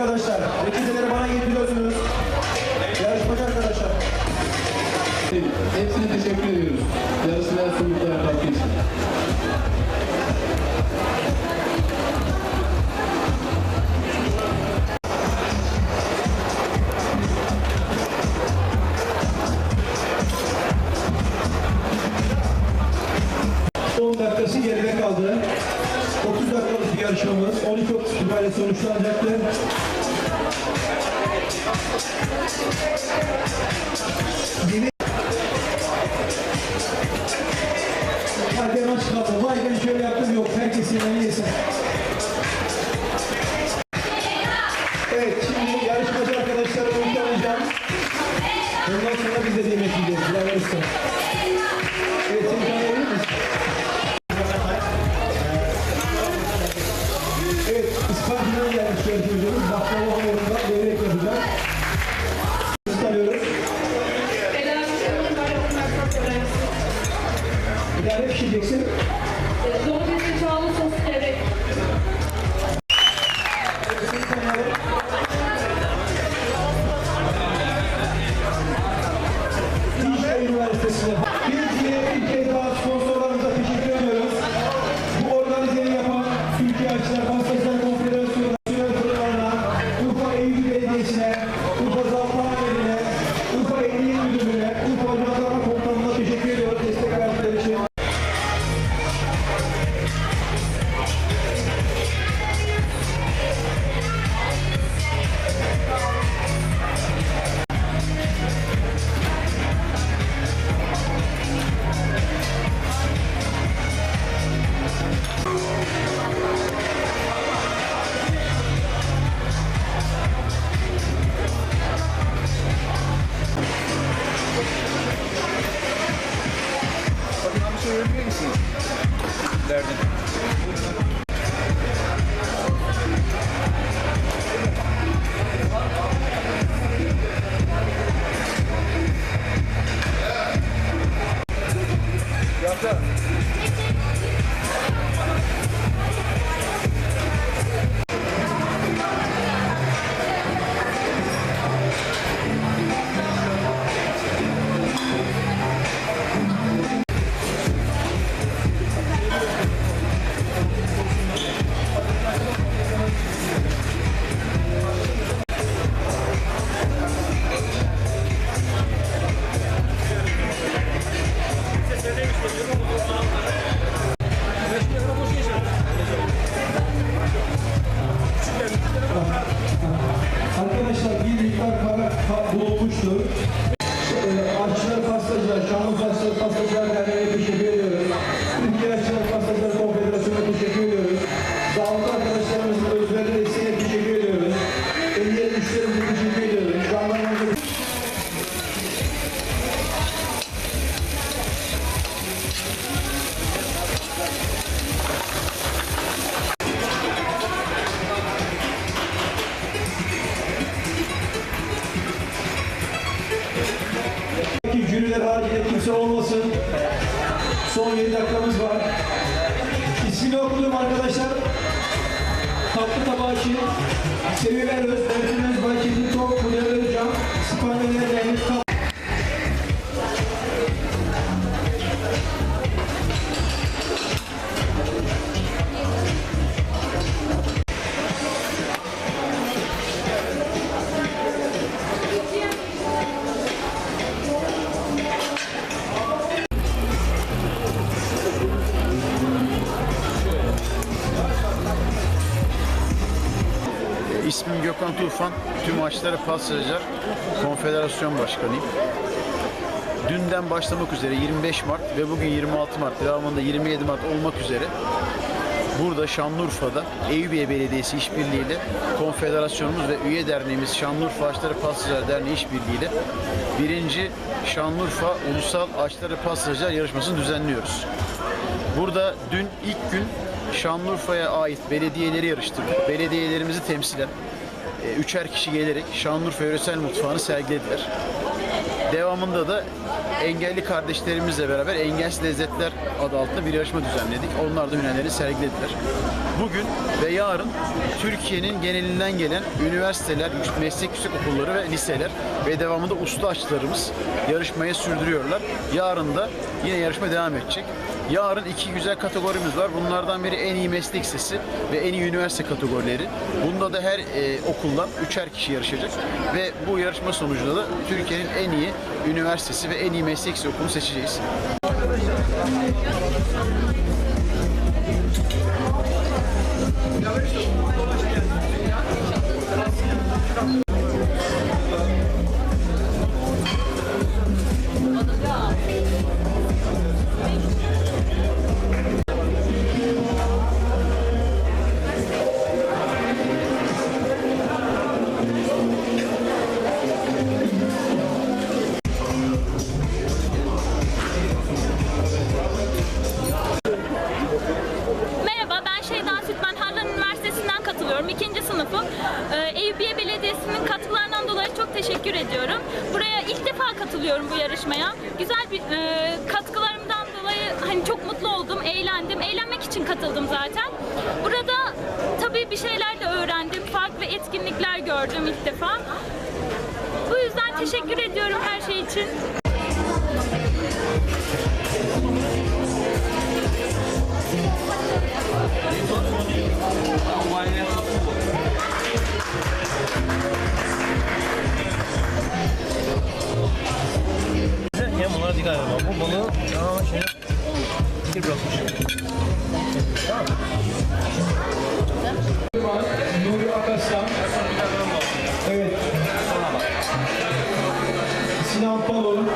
arkadaşlar. Reçeteleri bana getiriyorsunuz. Yarışmacı arkadaşlar. Hepsine teşekkür ediyoruz. Yarışmaya sundukları katkı için. Dakikası geride kaldı. 30 dakikalık bir yarışmamız. 12.30 itibariyle sonuçlanacaktır. Usta. Evet seni tanıyabilir misin? Evet, İspanya'dan gelmiş yarışmacımız. Baklava hamurunda levrek yapacak. Tanıyoruz. Çok önemli. Bir daha ne pişireceksin? Salute. Tatlı tabağı için Seviler Gökhan Tufan. Tüm Açları Pastacılar Konfederasyon Başkanıyım. Dünden başlamak üzere 25 Mart ve bugün 26 Mart, devamında 27 Mart olmak üzere burada Şanlıurfa'da Eyüpiye Belediyesi işbirliğiyle konfederasyonumuz ve üye derneğimiz Şanlıurfa Açları Pastacılar Derneği işbirliğiyle birinci Şanlıurfa Ulusal Açları Pastacılar yarışmasını düzenliyoruz. Burada dün ilk gün Şanlıurfa'ya ait belediyeleri yarıştırdık. Belediyelerimizi temsilen e, üçer kişi gelerek Şanlıurfa yöresel mutfağını sergilediler. Devamında da engelli kardeşlerimizle beraber Engelsiz Lezzetler adı altında bir yarışma düzenledik. Onlar da hünerlerini sergilediler. Bugün ve yarın Türkiye'nin genelinden gelen üniversiteler, meslek yüksek okulları ve liseler ve devamında usta aşçılarımız yarışmayı sürdürüyorlar. Yarın da yine yarışma devam edecek. Yarın iki güzel kategorimiz var. Bunlardan biri en iyi meslek lisesi ve en iyi üniversite kategorileri. Bunda da her e, okuldan üçer kişi yarışacak ve bu yarışma sonucunda da Türkiye'nin en iyi üniversitesi ve en iyi meslek lisesi okulunu seçeceğiz. Merhaba, Buraya ilk defa katılıyorum bu yarışmaya. Güzel bir e, katkılarımdan dolayı hani çok mutlu oldum, eğlendim. Eğlenmek için katıldım zaten. Burada tabii bir şeyler de öğrendim. Farklı etkinlikler gördüm ilk defa. Bu yüzden teşekkür ediyorum her şey için. Bu balığı tamamen şöyle fikir bırakmış. Nuri Akaslan. Evet. Sinan Palon.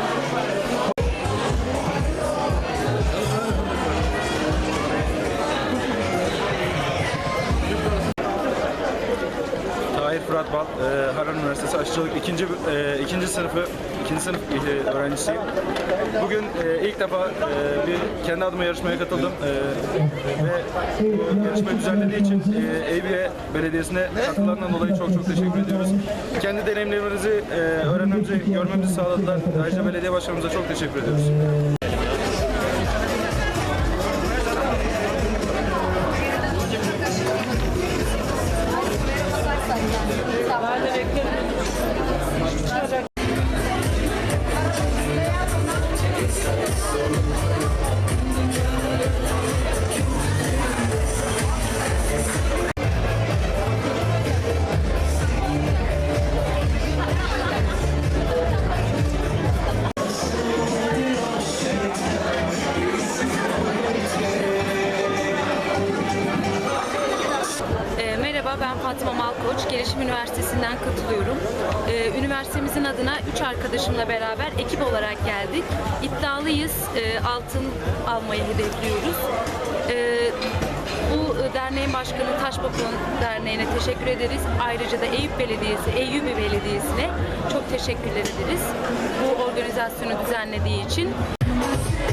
Tahir Fırat Bal, e, Harran Üniversitesi Aşçılık ikinci e, ikinci sınıfı ikinci sınıf e, öğrencisiyim. Bugün e, ilk defa e, bir kendi adıma yarışmaya katıldım e, ve bu yarışma düzenlediği için e, Eyüpiye Belediyesi'ne katkılarından dolayı çok çok teşekkür ediyoruz. Kendi deneyimlerimizi e, öğrenmemizi, görmemizi sağladılar. Ayrıca belediye başkanımıza çok teşekkür ediyoruz. Ben Fatma Malkoç. Gelişim Üniversitesi'nden katılıyorum. E, üniversitemizin adına üç arkadaşımla beraber ekip olarak geldik. İddialıyız. E, altın almayı hedefliyoruz. E, bu derneğin başkanı Taşbapın Derneği'ne teşekkür ederiz. Ayrıca da Eyüp Belediyesi, Eyyubi Belediyesi'ne çok teşekkürler ederiz. Bu organizasyonu düzenlediği için.